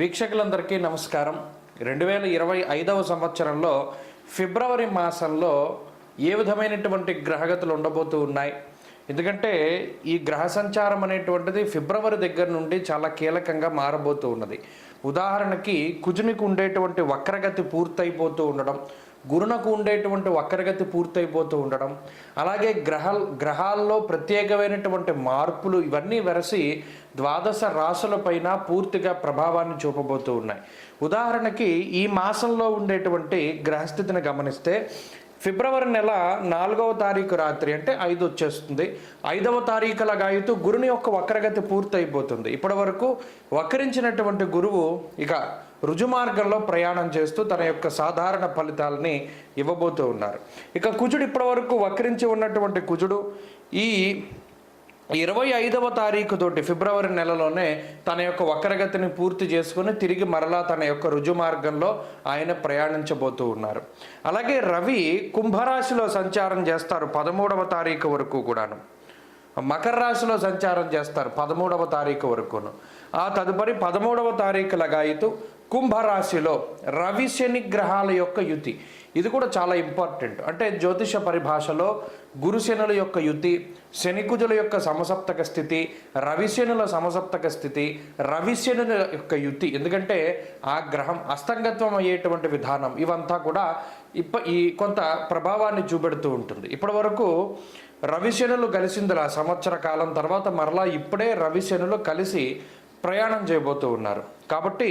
వీక్షకులందరికీ నమస్కారం. రెండు వేల ఇరవై ఐదవ సంవత్సరంలో ఫిబ్రవరి మాసంలో ఏ విధమైనటువంటి గ్రహగతులు ఉండబోతూ ఉన్నాయి? ఎందుకంటే ఈ గ్రహ సంచారం అనేటువంటిది ఫిబ్రవరి దగ్గర నుండి చాలా కీలకంగా మారబోతూ ఉన్నది. ఉదాహరణకి కుజునికి ఉండేటువంటి వక్రగతి పూర్తయిపోతూ ఉండడం గురునకు ఉండేటువంటి వక్రగతి పూర్తయిపోతూ ఉండడం అలాగే గ్రహ గ్రహాల్లో ప్రత్యేకమైనటువంటి మార్పులు ఇవన్నీ వెరసి ద్వాదశ రాశులపైన పూర్తిగా ప్రభావాన్ని చూపబోతూ ఉన్నాయి. ఉదాహరణకి ఈ మాసంలో ఉండేటువంటి గ్రహస్థితిని గమనిస్తే ఫిబ్రవరి నెల నాలుగవ తారీఖు రాత్రి అంటే ఐదు వచ్చేస్తుంది. ఐదవ తారీఖుల గాయతూ గురుని యొక్క వక్రగతి పూర్తయిపోతుంది. ఇప్పటి వరకు వక్రించినటువంటి గురువు ఇక రుజుమార్గంలో ప్రయాణం చేస్తూ తన యొక్క సాధారణ ఫలితాలని ఇవ్వబోతూ ఉన్నారు. ఇక కుజుడు ఇప్పటి వరకు వక్రించి ఉన్నటువంటి కుజుడు ఈ ఇరవై ఐదవ తారీఖు తోటి ఫిబ్రవరి నెలలోనే తన యొక్క వక్రగతిని పూర్తి చేసుకుని తిరిగి మరలా తన యొక్క రుజు మార్గంలో ఆయన ప్రయాణించబోతూ ఉన్నారు. అలాగే రవి కుంభరాశిలో సంచారం చేస్తారు పదమూడవ తారీఖు వరకు కూడాను. మకర రాశిలో సంచారం చేస్తారు పదమూడవ తారీఖు వరకును. ఆ తదుపరి పదమూడవ తారీఖు లగాయితూ కుంభరాశిలో రవి శని గ్రహాల యొక్క యుతి. ఇది కూడా చాలా ఇంపార్టెంట్. అంటే జ్యోతిష పరిభాషలో గురుశనుల యొక్క యుతి శనికుజుల యొక్క సమసప్తక స్థితి రవిశనుల సమసప్తక స్థితి రవిశనుల యొక్క యుతి. ఎందుకంటే ఆ గ్రహం అస్తంగత్వం అయ్యేటువంటి విధానం ఇవంతా కూడా ఇప్ప ఈ కొంత ప్రభావాన్ని చూపెడుతూ ఉంటుంది. ఇప్పటి వరకు రవిశనులు కలిసిందిలా సంవత్సర కాలం తర్వాత మరలా ఇప్పుడే రవిశనులు కలిసి ప్రయాణం చేయబోతూ ఉన్నారు. కాబట్టి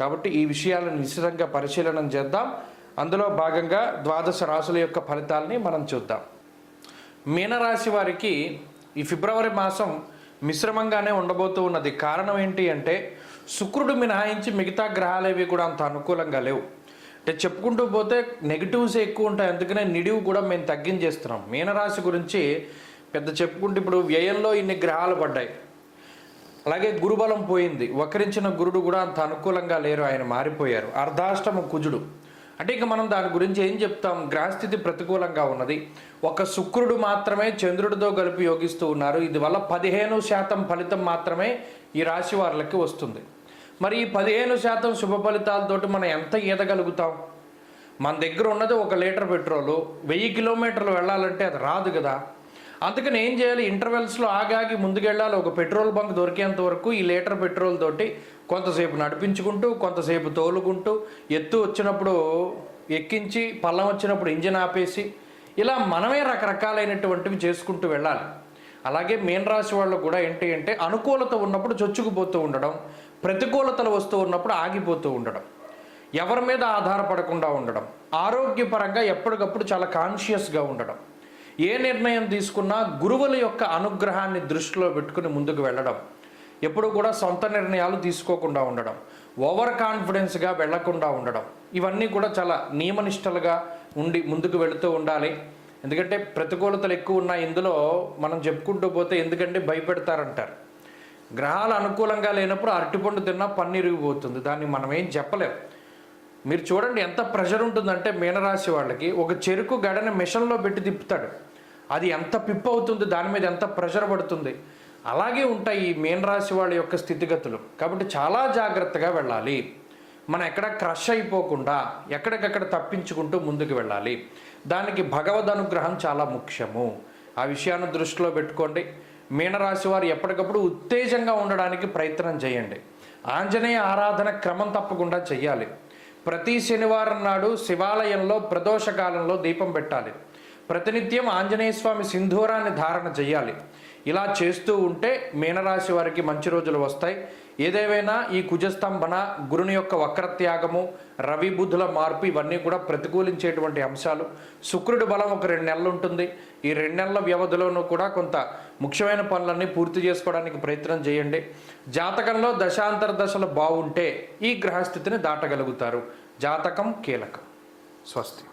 కాబట్టి ఈ విషయాలను నిశ్చితంగా పరిశీలన చేద్దాం. అందులో భాగంగా ద్వాదశ రాశుల యొక్క ఫలితాలని మనం చూద్దాం. మీనరాశి వారికి ఈ ఫిబ్రవరి మాసం మిశ్రమంగానే ఉండబోతూ ఉన్నది. కారణం ఏంటి అంటే శుక్రుడు మినహాయించి మిగతా గ్రహాలేవి కూడా అంత అనుకూలంగా లేవు. అంటే చెప్పుకుంటూ పోతే నెగిటివ్స్ ఎక్కువ ఉంటాయి. అందుకనే నిడివి కూడా మేము తగ్గించేస్తున్నాం. మీనరాశి గురించి పెద్ద చెప్పుకుంటే ఇప్పుడు వ్యయంలో ఇన్ని గ్రహాలు పడ్డాయి. అలాగే గురుబలం పోయింది. వక్రించిన గురుడు కూడా అంత అనుకూలంగా లేరు ఆయన మారిపోయారు. అర్ధాష్టమ కుజుడు. అంటే ఇక మనం దాని గురించి ఏం చెప్తాం? గ్రహస్థితి ప్రతికూలంగా ఉన్నది. ఒక శుక్రుడు మాత్రమే చంద్రుడితో కలిపి యోగిస్తూ ఉన్నారు. ఇది వల్ల పదిహేను శాతం ఫలితం మాత్రమే ఈ రాశి వారికి వస్తుంది. మరి ఈ పదిహేను శాతం శుభ ఫలితాలతోటి మనం ఎంత ఈదగలుగుతాం? మన దగ్గర ఉన్నది ఒక లీటర్ పెట్రోలు. వెయ్యి కిలోమీటర్లు వెళ్ళాలంటే అది రాదు కదా. అందుకని ఏం చేయాలి? ఇంటర్వెల్స్లో ఆగాగి ముందుకెళ్ళాలి. ఒక పెట్రోల్ బంక్ దొరికేంత వరకు ఈ లీటర్ పెట్రోల్ తోటి కొంతసేపు నడిపించుకుంటూ కొంతసేపు తోలుకుంటూ ఎత్తు వచ్చినప్పుడు ఎక్కించి పల్లం వచ్చినప్పుడు ఇంజిన్ ఆపేసి ఇలా మనమే రకరకాలైనటువంటివి చేసుకుంటూ వెళ్ళాలి. అలాగే మీన రాశి వాళ్ళు కూడా ఏంటి అంటే అనుకూలత ఉన్నప్పుడు చొచ్చుకుపోతూ ఉండడం ప్రతికూలతలు వస్తూ ఉన్నప్పుడు ఆగిపోతూ ఉండడం ఎవరి మీద ఆధారపడకుండా ఉండడం ఆరోగ్యపరంగా ఎప్పటికప్పుడు చాలా కాన్షియస్గా ఉండడం. ఏ నిర్ణయం తీసుకున్నా గురువుల యొక్క అనుగ్రహాన్ని దృష్టిలో పెట్టుకుని ముందుకు వెళ్ళడం. ఎప్పుడు కూడా సొంత నిర్ణయాలు తీసుకోకుండా ఉండడం. ఓవర్ కాన్ఫిడెన్స్గా వెళ్ళకుండా ఉండడం. ఇవన్నీ కూడా చాలా నియమనిష్టలుగా ఉండి ముందుకు వెళుతూ ఉండాలి. ఎందుకంటే ప్రతికూలతలు ఎక్కువ ఉన్నాయి ఇందులో మనం చెప్పుకుంటూ పోతే ఎందుకంటే భయపెడతారంటారు. గ్రహాలు అనుకూలంగా లేనప్పుడు అరటిపండు తిన్నా పన్నిరిగిపోతుంది దాన్ని మనం ఏం చెప్పలేం. మీరు చూడండి ఎంత ప్రెషర్ ఉంటుందంటే మీనరాశి వాళ్ళకి ఒక చెరుకు గడని మిషన్లో పెట్టి తిప్పుతాడు. అది ఎంత పిప్ అవుతుంది దాని మీద ఎంత ప్రెషర్ పడుతుంది. అలాగే ఉంటాయి ఈ మీనరాశి వాళ్ళ యొక్క స్థితిగతులు. కాబట్టి చాలా జాగ్రత్తగా వెళ్ళాలి. మనం ఎక్కడ క్రష్ అయిపోకుండా ఎక్కడికక్కడ తప్పించుకుంటూ ముందుకు వెళ్ళాలి. దానికి భగవద్ అనుగ్రహం చాలా ముఖ్యము. ఆ విషయాన్ని దృష్టిలో పెట్టుకోండి. మీనరాశి వారు ఎప్పటికప్పుడు ఉత్తేజంగా ఉండడానికి ప్రయత్నం చేయండి. ఆంజనేయ ఆరాధన క్రమం తప్పకుండా చేయాలి ప్రతి శనివారం నాడు శివాలయంలో ప్రదోషకాలంలో దీపం పెట్టాలి. ప్రతినిత్యం ఆంజనేయ స్వామి సింధూరాన్ని ధారణ చేయాలి ఇలా చేస్తూ ఉంటే మీనరాశి వారికి మంచి రోజులు వస్తాయి. ఏదేవైనా ఈ కుజస్తంభన గురుని యొక్క వక్రత్యాగము రవి బుద్ధుల మార్పు ఇవన్నీ కూడా ప్రతికూలించేటువంటి అంశాలు. శుక్రుడి బలం ఒక రెండు నెలలు ఉంటుంది. ఈ రెండు నెలల వ్యవధిలోనూ కూడా కొంత ముఖ్యమైన పనులన్నీ పూర్తి చేసుకోవడానికి ప్రయత్నం చేయండి. జాతకంలో దశాంతర దశలు బాగుంటే ఈ గ్రహస్థితిని దాటగలుగుతారు. జాతకం కీలకం. స్వస్తి.